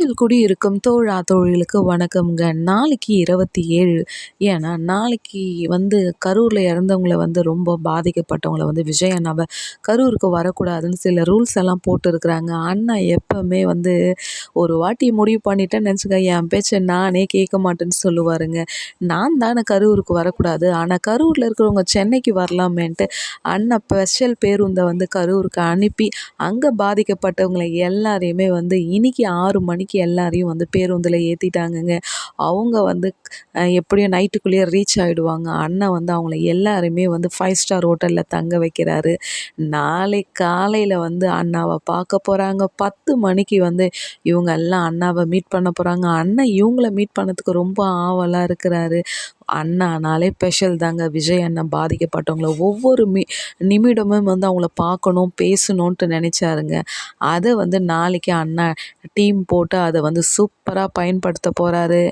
குடி குடியிருக்கும் தோழா தோழிகளுக்கு வணக்கம்ங்க. நாளைக்கு இருபத்தி ஏழு ஏன்னா நாளைக்கு வந்து கரூரில் இறந்தவங்கள வந்து ரொம்ப பாதிக்கப்பட்டவங்கள வந்து விஜய் அண்ணாவை கரூருக்கு வரக்கூடாதுன்னு சில ரூல்ஸ் எல்லாம் போட்டுருக்குறாங்க. அண்ணா எப்போவுமே வந்து ஒரு வாட்டி முடிவு பண்ணிட்டேன்னு நினச்சிக்க என் பேச்சை நானே கேட்க மாட்டேன்னு சொல்லுவாருங்க. நான் தானே கரூருக்கு வரக்கூடாது. ஆனால் கரூரில் இருக்கிறவங்க சென்னைக்கு வரலாமேன்ட்டு அண்ணா ஸ்பெஷல் பேருந்தை வந்து கரூருக்கு அனுப்பி அங்கே பாதிக்கப்பட்டவங்களை எல்லாரையுமே வந்து இன்னைக்கு ஆறு மணிக்கு மணிக்கு எல்லாரையும் வந்து பேருந்தில் ஏற்றிட்டாங்கங்க அவங்க வந்து எப்படியும் நைட்டுக்குள்ளேயே ரீச் ஆகிடுவாங்க அண்ணன் வந்து அவங்கள எல்லாருமே வந்து ஃபைவ் ஸ்டார் ஹோட்டலில் தங்க வைக்கிறாரு. நாளை காலையில் வந்து அண்ணாவை பார்க்க போகிறாங்க பத்து மணிக்கு வந்து இவங்க எல்லாம் அண்ணாவை மீட் பண்ண போகிறாங்க அண்ணன் இவங்கள மீட் பண்ணதுக்கு ரொம்ப ஆவலாக இருக்கிறாரு. அண்ணானாலே ஸ்பெஷல் தாங்க. விஜய் அண்ணன் பாதிக்கப்பட்டவங்கள ஒவ்வொரு மி நிமிடமும் வந்து அவங்கள பார்க்கணும் பேசணுன்ட்டு நினச்சாருங்க. அதை வந்து நாளைக்கு அண்ணா டீம் போட்டு அதை வந்து சூப்பராக பயன்படுத்த போகிறாரு